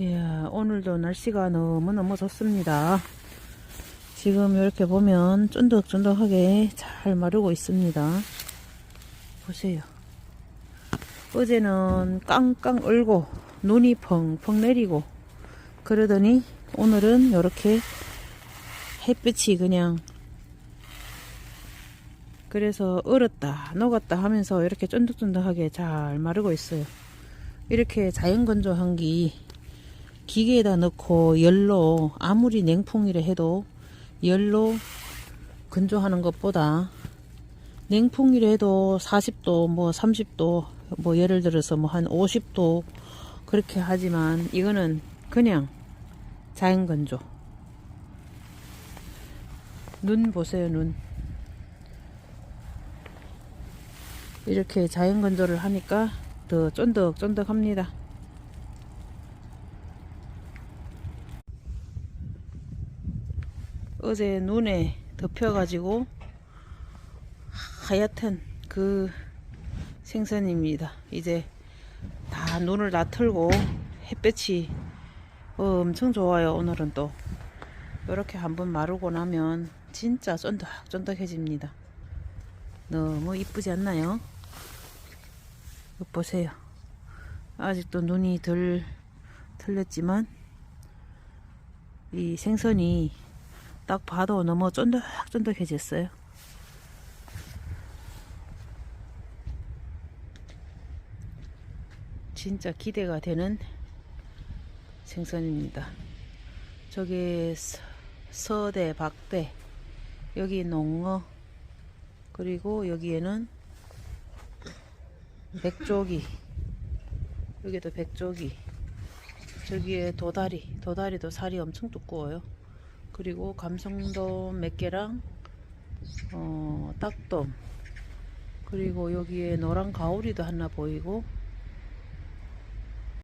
이야, 오늘도 날씨가 너무너무 좋습니다. 지금 이렇게 보면 쫀득쫀득하게 잘 마르고 있습니다. 보세요. 어제는 깡깡 얼고 눈이 펑펑 내리고 그러더니 오늘은 이렇게 햇빛이 그냥 그래서 얼었다 녹았다 하면서 이렇게 쫀득쫀득하게 잘 마르고 있어요. 이렇게 자연 건조한 기 기계에다 넣고 열로 아무리 냉풍이라 해도 열로 건조하는 것보다 냉풍이라 해도 40도 뭐 30도 뭐 예를 들어서 뭐 한 50도 그렇게 하지만 이거는 그냥 자연 건조 눈 보세요 눈 이렇게 자연 건조를 하니까 더 쫀득쫀득합니다. 어제 눈에 덮여가지고 하얗던 그 생선입니다. 이제 다 눈을 다 틀고 햇볕이 엄청 좋아요. 오늘은 또 이렇게 한번 마르고 나면 진짜 쫀득쫀득해집니다. 너무 이쁘지 않나요? 보세요. 아직도 눈이 덜 틀렸지만 이 생선이 딱 봐도 너무 쫀득쫀득해졌어요. 진짜 기대가 되는 생선입니다. 저기 서- 서대, 박대, 여기 농어, 그리고 여기에는 백조기, 여기도 백조기, 저기에 도다리, 도다리도 살이 엄청 두꺼워요. 그리고 감성돔 몇 개랑 어, 딱돔, 그리고 여기에 노란 가오리도 하나 보이고